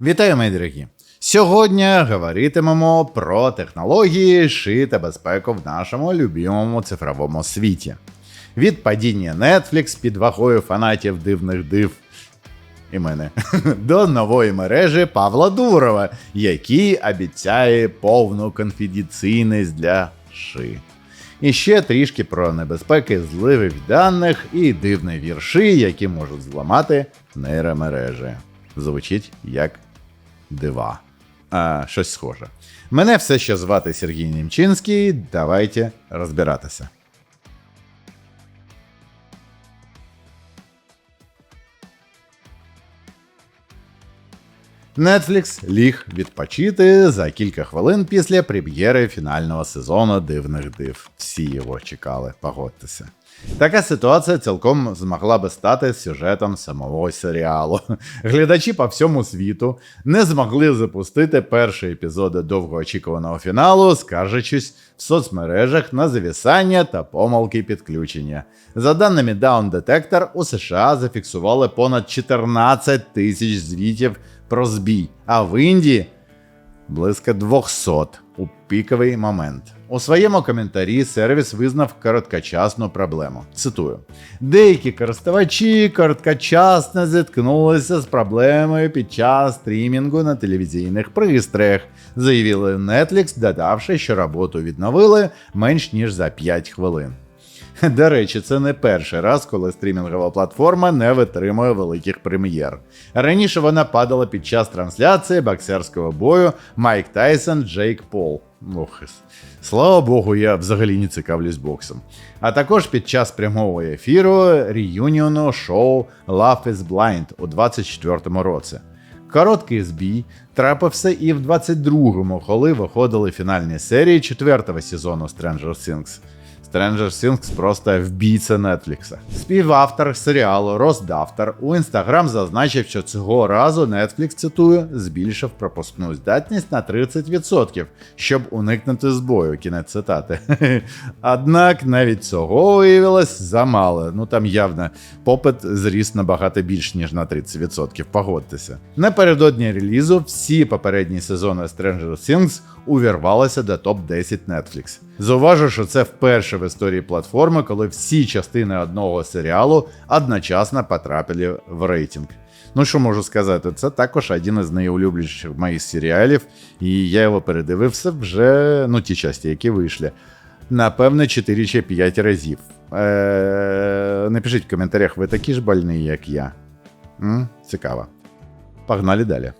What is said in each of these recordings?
Вітаю, мої дорогі! Сьогодні говоритимемо про технології ши та безпеку в нашому любимому цифровому світі. Від падіння Netflix під вагою фанатів дивних див і мене до нової мережі Павла Дурова, який обіцяє повну конфіденційність для ши. І ще трішки про небезпеки зливів даних і дивні вірші, які можуть зламати нейромережі. Звучить як дива. А, щось схоже. Мене все ще звати Сергій Німчинський. Давайте розбиратися. Netflix ліг відпочити за кілька хвилин після прем'єри фінального сезону дивних див. Всі його чекали, погодьтеся. Така ситуація цілком змогла би стати сюжетом самого серіалу. Глядачі по всьому світу не змогли запустити перші епізоди довгоочікуваного фіналу, скаржачись в соцмережах на завісання та помилки підключення. За даними Down Detector, у США зафіксували понад 14 тисяч звітів про збій, а в Індії близько 200 у піковий момент. У своєму коментарі сервіс визнав короткочасну проблему. Цитую: деякі користувачі короткочасно зіткнулися з проблемою під час стрімінгу на телевізійних пристроях, заявили Netflix, додавши, що роботу відновили менш ніж за 5 хвилин. До речі, це не перший раз, коли стрімінгова платформа не витримує великих прем'єр. Раніше вона падала під час трансляції боксерського бою Майк Тайсон Джейк Пол. Ох, слава Богу, я взагалі не цікавлюсь боксом. А також під час прямого ефіру реюніону шоу Love is Blind у 24-му році. Короткий збій трапився і в 22-му, коли виходили фінальні серії четвертого сезону Stranger Things. Stranger Things просто вбійця Нетфлікса. Співавтор серіалу Рос Дафтер у інстаграм зазначив, що цього разу Netflix, цитую, збільшив пропускну здатність на 30%, щоб уникнути збою. Кінець цитати. Однак навіть цього виявилось замало. Ну там явно попит зріс набагато більш ніж на 30%. Погодьтеся. Напередодні релізу всі попередні сезони Stranger Things увірвалися до топ-10 Netflix. Зауважу, що це вперше в історії платформи, коли всі частини одного серіалу одночасно потрапили в рейтинг. Ну, що можу сказати, це також один із найулюбленіших моїх серіалів, і я його передивився вже ну, ті часті, які вийшли. Напевне, 4 чи 5 разів. Е- Напишіть в коментарях, ви такі ж больні, як я. М? Цікаво. Погнали далі.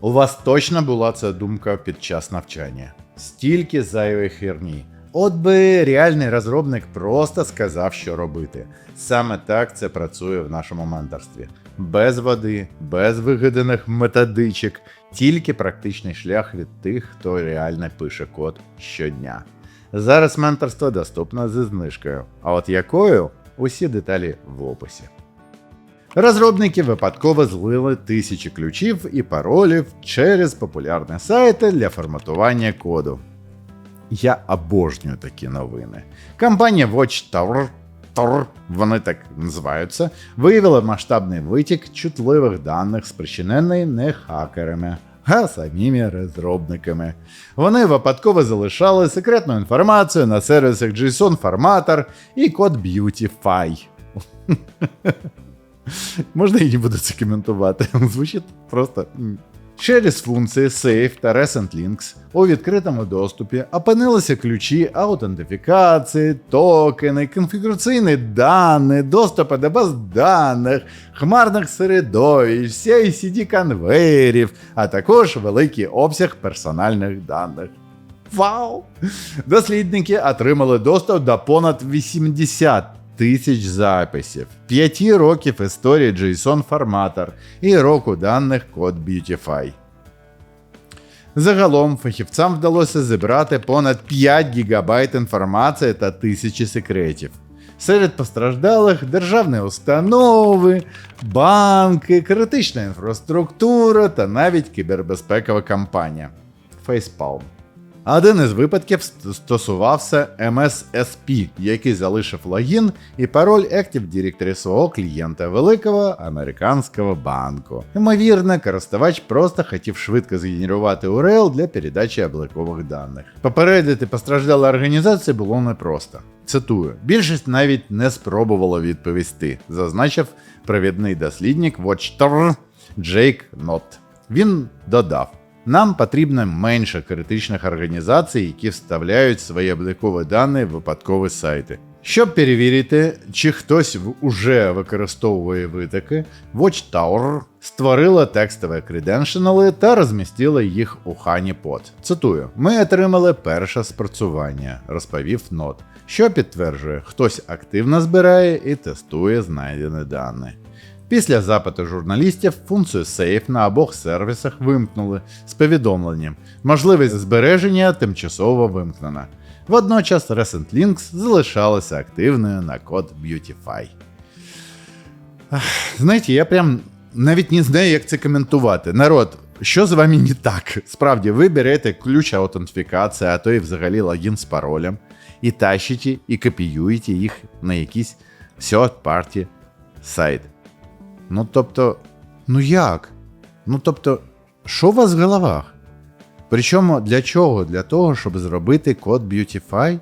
У вас точно була ця думка під час навчання. Стільки зайвої херні. От би реальний розробник просто сказав, що робити. Саме так це працює в нашому менторстві. Без води, без вигаданих методичок, тільки практичний шлях від тих, хто реально пише код щодня. Зараз менторство доступно зі знижкою, а от якою усі деталі в описі. Розробники випадково злили тисячі ключів і паролів через популярні сайти для форматування коду. Я обожнюю такі новини. Компанія Watchtower, вони так називаються, виявила масштабний витік чутливих даних, спричинений не хакерами, а самими розробниками. Вони випадково залишали секретну інформацію на сервісах JSON Formatter і код Beautify. Можна я не буду це коментувати. Звучить просто. Через функції Safe та Recent Links у відкритому доступі опинилися ключі аутентифікації, токени, конфігураційні дані, доступи до баз даних, хмарних середовищ, CICD конвейерів, а також великий обсяг персональних даних. Вау! Дослідники отримали доступ до понад 80 тисяч записів, 5 років історії JSON форматор і року даних код Beautify. Загалом фахівцям вдалося зібрати понад 5 ГБ інформації та тисячі секретів. Серед постраждалих державні установи, банки, критична інфраструктура та навіть кібербезпекова компанія. Facepalm. Один із випадків стосувався MSSP, який залишив логін і пароль Active Directory свого клієнта великого американського банку. Ймовірно, користувач просто хотів швидко згенерувати URL для передачі облікових даних. Попередити постраждалу організацію було непросто. Цитую: більшість навіть не спробувала відповісти, зазначив провідний дослідник Watchtower Джейк Нот. Він додав. Нам потрібно менше критичних організацій, які вставляють свої облікові дані в випадкові сайти. Щоб перевірити, чи хтось в- уже використовує витоки, Watchtower створила текстові креденшнали та розмістила їх у Honeypot. Цитую: ми отримали перше спрацювання, розповів Нот, що підтверджує, хтось активно збирає і тестує знайдені дані. Після запиту журналістів функцію Save на обох сервісах вимкнули з повідомленням. Можливість збереження тимчасово вимкнена. Водночас Recent Links залишалася активною на код Beautify. Знаєте, я прям навіть не знаю, як це коментувати. Народ, що з вами не так? Справді, ви берете ключ аутентифікації, а то і взагалі логін з паролем, і тащите, і копіюєте їх на якийсь third-party сайт. Ну тобто, ну як? Ну тобто, що у вас в головах? Причому для чого? Для того, щоб зробити код Beautify?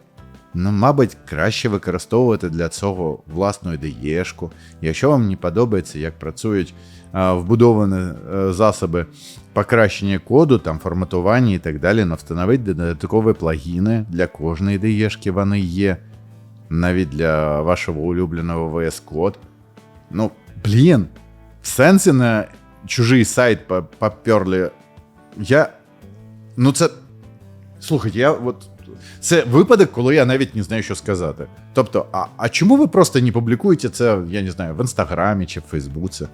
Ну, мабуть, краще використовувати для цього власну ідеєшку. Якщо вам не подобається, як працюють а, вбудовані е, засоби покращення коду, там форматування і так далі, ну, встановіть додаткові плагіни для кожної ідеєшки вони є. Навіть для вашого улюбленого VS Code. Ну, блін, в сенсі на чужий сайт поперли. Я. Ну, це. Слухайте, я от. Це випадок, коли я навіть не знаю, що сказати. Тобто, а, а чому ви просто не публікуєте це, я не знаю, в інстаграмі чи в Фейсбуці?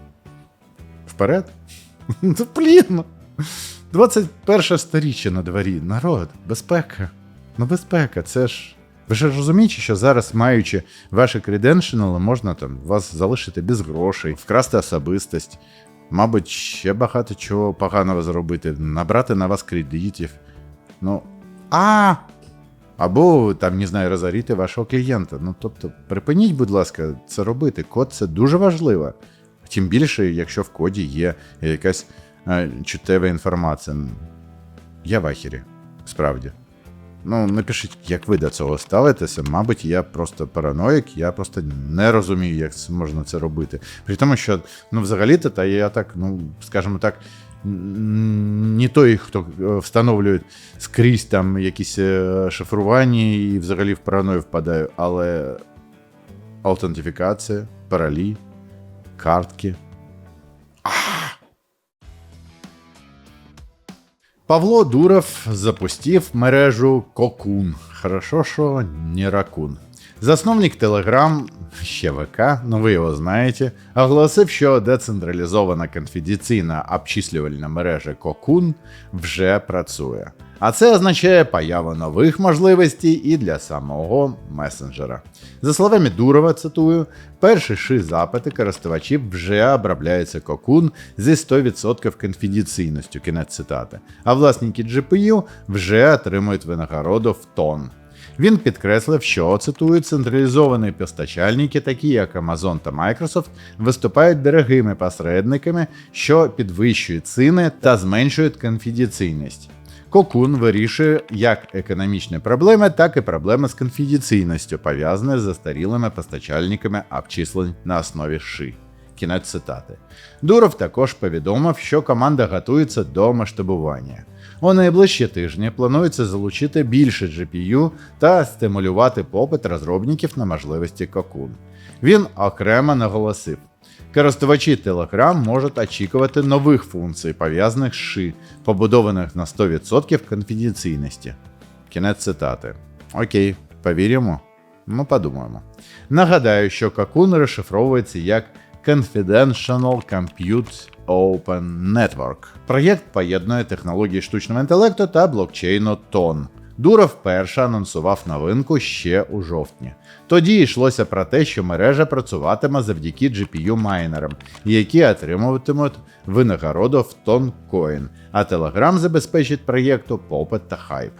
Вперед? Ну, блін. 21 сторіччя на дворі. Народ, безпека. Ну, безпека, це ж. Ви ж розумієте, що зараз, маючи ваші креденшнали, можна там вас залишити без грошей, вкрасти особистість, мабуть, ще багато чого поганого зробити, набрати на вас кредитів. Ну. А! Або там, не знаю, розоріти вашого клієнта. Ну, тобто, припиніть, будь ласка, це робити. Код це дуже важливо. Тим більше, якщо в коді є якась е, чуттєва інформація. Я в ахері, справді. Ну, напишіть, як ви до цього ставитеся. Мабуть, я просто параноїк, я просто не розумію, як можна це робити. При тому, що ну, взагалі-то та я так, ну, скажімо так, не той, хто е, встановлює скрізь там якісь е, шифрування і взагалі в параною впадаю, але аутентифікація, паролі, картки. Павло Дуров запустив мережу Кокун. Хорошо, що не ракун. Засновник Telegram, ще ВК, ну ви його знаєте, оголосив, що децентралізована конфіденційна обчислювальна мережа Кокун вже працює. А це означає появу нових можливостей і для самого месенджера. За словами Дурова, цитую, перші ши запити користувачів вже обробляються Cocoon зі 100% конфіденційністю, кінець цитати, а власники GPU вже отримують винагороду в тон. Він підкреслив, що цитую, централізовані постачальники, такі як Amazon та Microsoft, виступають дорогими посередниками, що підвищують ціни та зменшують конфіденційність. Кокун вирішує як економічні проблеми, так і проблеми з конфіденційністю, пов'язані з застарілими постачальниками обчислень на основі ши. Кінець цитати. Дуров також повідомив, що команда готується до масштабування. У найближчі тижні планується залучити більше GPU та стимулювати попит розробників на можливості Cocoon. Він окремо наголосив. Користувачі Telegram можуть очікувати нових функцій, пов'язаних з ши, побудованих на 100% конфіденційності. Кінець цитати. Окей, повіримо? Ну, подумаємо. Нагадаю, що Cocoon розшифровується як Confidential Compute Open Network. Проєкт поєднує технології штучного інтелекту та блокчейну Тон. Дуров вперше анонсував новинку ще у жовтні. Тоді йшлося про те, що мережа працюватиме завдяки GPU-майнерам, які отримуватимуть винагороду в тонкоін, а Telegram забезпечить проєкту попит та хайп.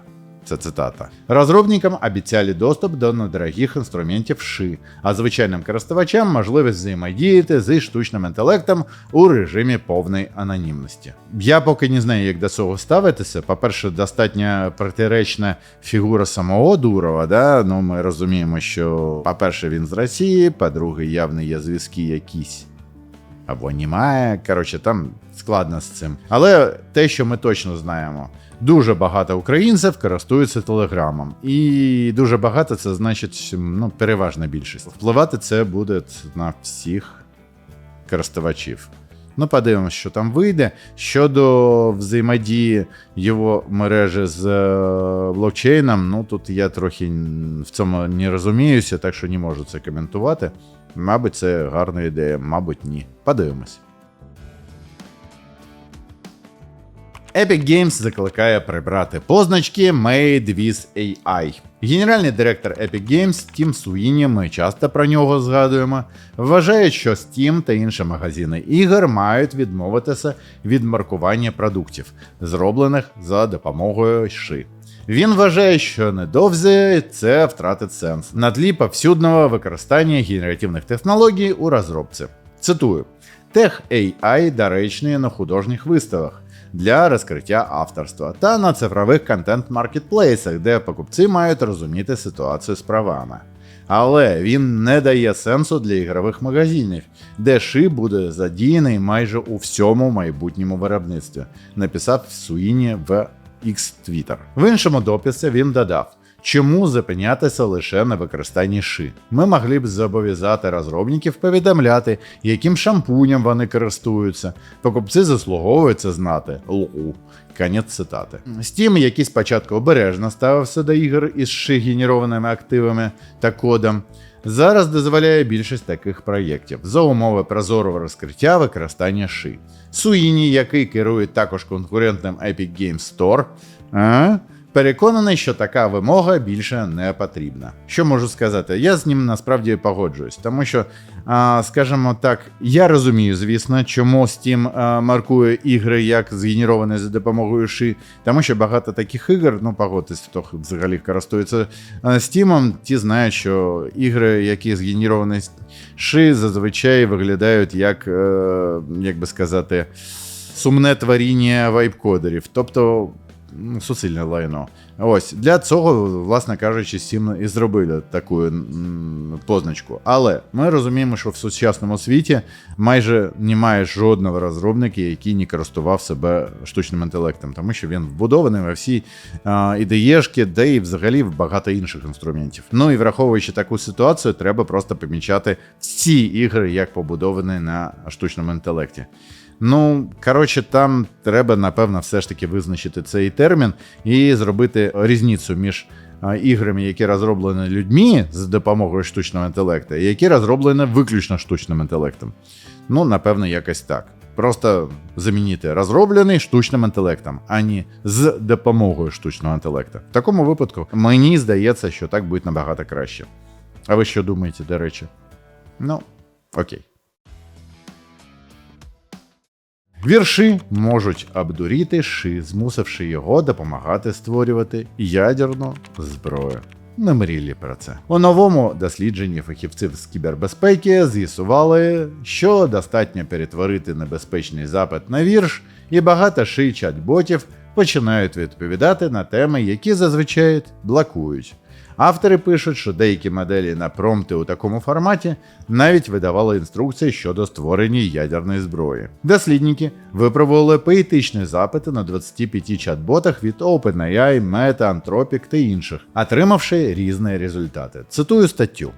Це цитата. Розробникам обіцяли доступ до недорогих інструментів ши, а звичайним користувачам можливість взаємодіяти зі штучним інтелектом у режимі повної анонімності. Я поки не знаю, як до цього ставитися. По-перше, достатньо протиречна фігура самого Дурова. Да? Ну, Ми розуміємо, що, по-перше, він з Росії, по-друге, явно є зв'язки якісь. Або немає. Коротше, там складно з цим. Але те, що ми точно знаємо, дуже багато українців користуються телеграмом, і дуже багато це значить ну, переважна більшість. Впливати це буде на всіх користувачів. Ну, подивимось, що там вийде. Щодо взаємодії його мережі з е, блокчейном, ну тут я трохи в цьому не розуміюся, так що не можу це коментувати. Мабуть, це гарна ідея, мабуть, ні. Подивимось. Epic Games закликає прибрати позначки Made with AI. Генеральний директор Epic Games Тім Суїні, ми часто про нього згадуємо, вважає, що Steam та інші магазини ігор мають відмовитися від маркування продуктів, зроблених за допомогою ши. Він вважає, що недовзі це втратить сенс на тлі повсюдного використання генеративних технологій у розробці. Цитую: Тех AI доречний на художніх виставах для розкриття авторства та на цифрових контент-маркетплейсах, де покупці мають розуміти ситуацію з правами. Але він не дає сенсу для ігрових магазинів, де ши буде задіяний майже у всьому майбутньому виробництві, написав Суїні в X Twitter. В іншому дописі він додав. Чому зупинятися лише на використанні ши? Ми могли б зобов'язати розробників повідомляти, яким шампуням вони користуються. Покупці заслуговують це знати. Лу. Конець цитати. Steam, який спочатку обережно ставився до ігор із ши генерованими активами та кодом, зараз дозволяє більшість таких проєктів за умови прозорого розкриття використання ши. Суїні, який керує також конкурентним Epic Games Store, а? Переконаний, що така вимога більше не потрібна. Що можу сказати? Я з ним насправді погоджуюсь, тому що, скажімо так, я розумію, звісно, чому Steam маркує ігри як згенеровані за допомогою ши, тому що багато таких ігор, ну погодьтесь, хто взагалі користується Steam, ті знають, що ігри, які згенеровані ши, зазвичай виглядають як, е, як би сказати, сумне творіння вайп-кодерів. Тобто суцільне лайно. Ось для цього, власне кажучи, Steam і зробили таку позначку. Але ми розуміємо, що в сучасному світі майже немає жодного розробника, який не користував себе штучним інтелектом, тому що він вбудований во всі ідеєшки, де і взагалі в багато інших інструментів. Ну і враховуючи таку ситуацію, треба просто помічати всі ігри, як побудовані на штучному інтелекті. Ну, коротше, там треба, напевно, все ж таки визначити цей термін і зробити різницю між іграми, які розроблені людьми з допомогою штучного інтелекту, і які розроблені виключно штучним інтелектом. Ну, напевно, якось так. Просто замінити розроблений штучним інтелектом, а не з допомогою штучного інтелекту. В такому випадку мені здається, що так буде набагато краще. А ви що думаєте, до речі? Ну, окей. Вірші можуть обдуріти ши, змусивши його допомагати створювати ядерну зброю. Не мрілі про це. У новому дослідженні фахівців з кібербезпеки з'ясували, що достатньо перетворити небезпечний запит на вірш, і багато ши чат-ботів починають відповідати на теми, які зазвичай блокують. Автори пишуть, що деякі моделі на промпти у такому форматі навіть видавали інструкції щодо створення ядерної зброї. Дослідники випробували поетичні запити на 25 чат-ботах від OpenAI, Meta, Anthropic та інших, отримавши різні результати. Цитую статтю.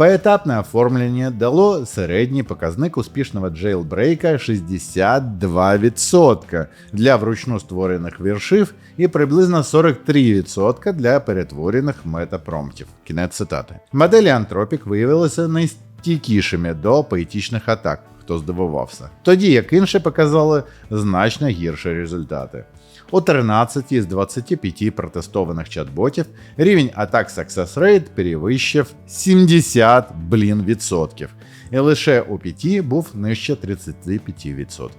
Поетапне оформлення дало середній показник успішного джейлбрейка 62% для вручну створених віршів і приблизно 43% для перетворених метапромптів. Кінець цитати. Моделі Anthropic виявилися найстійкішими до поетичних атак. Хто здивувався, тоді як інші показали значно гірші результати. У 13 з 25 протестованих чат-ботів рівень атак Success Rate перевищив 70 блін відсотків, і лише у 5 був нижче 35%.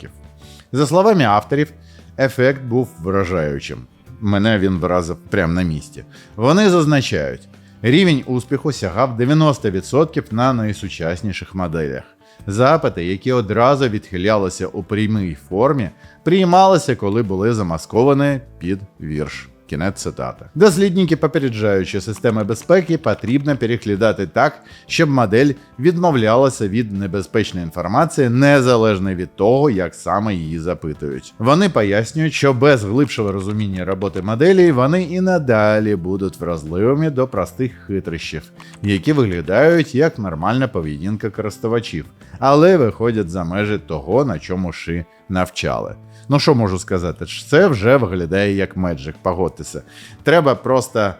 За словами авторів, ефект був вражаючим. мене він вразив прямо на місці. Вони зазначають, рівень успіху сягав 90% на найсучасніших моделях. Запити, які одразу відхилялися у прямій формі, приймалися, коли були замасковані під вірш. Кінець цитати. Дослідники попереджають, що системи безпеки потрібно переглядати так, щоб модель відмовлялася від небезпечної інформації незалежно від того, як саме її запитують. Вони пояснюють, що без глибшого розуміння роботи моделі вони і надалі будуть вразливими до простих хитрощів, які виглядають як нормальна поведінка користувачів, але виходять за межі того, на чому ши навчали. Ну що можу сказати? Це вже виглядає як меджик, погодьтеся. Треба просто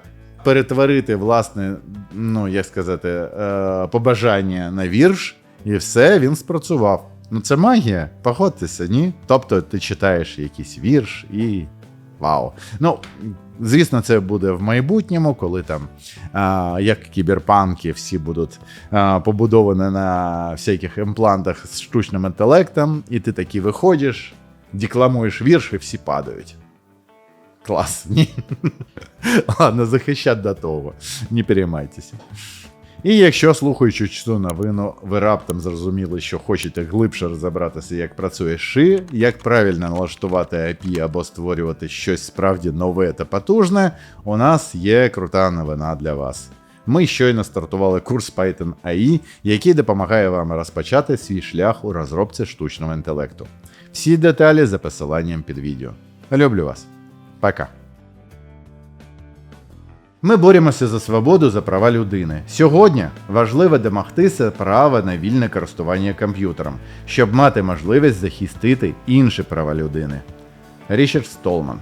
перетворити власне, ну як сказати, е, побажання на вірш, і все, він спрацював. Ну це магія, погодьтеся, ні? Тобто ти читаєш якийсь вірш і. Вау. Ну, звісно, це буде в майбутньому, коли там, а, як кіберпанки, всі будуть а, побудовані на всяких імплантах з штучним інтелектом, і ти такий виходиш, декламуєш вірш, і всі падають. Клас, ні. Ладно, захищать до того. Не переймайтеся. І якщо, слухаючи цю новину, ви раптом зрозуміли, що хочете глибше розібратися, як працює ши, як правильно налаштувати IP або створювати щось справді нове та потужне, у нас є крута новина для вас. Ми щойно стартували курс Python AI, який допомагає вам розпочати свій шлях у розробці штучного інтелекту. Всі деталі за посиланням під відео. Люблю вас. Пока. Ми боремося за свободу, за права людини. Сьогодні важливо домогтися права на вільне користування комп'ютером, щоб мати можливість захистити інші права людини. Річард Столман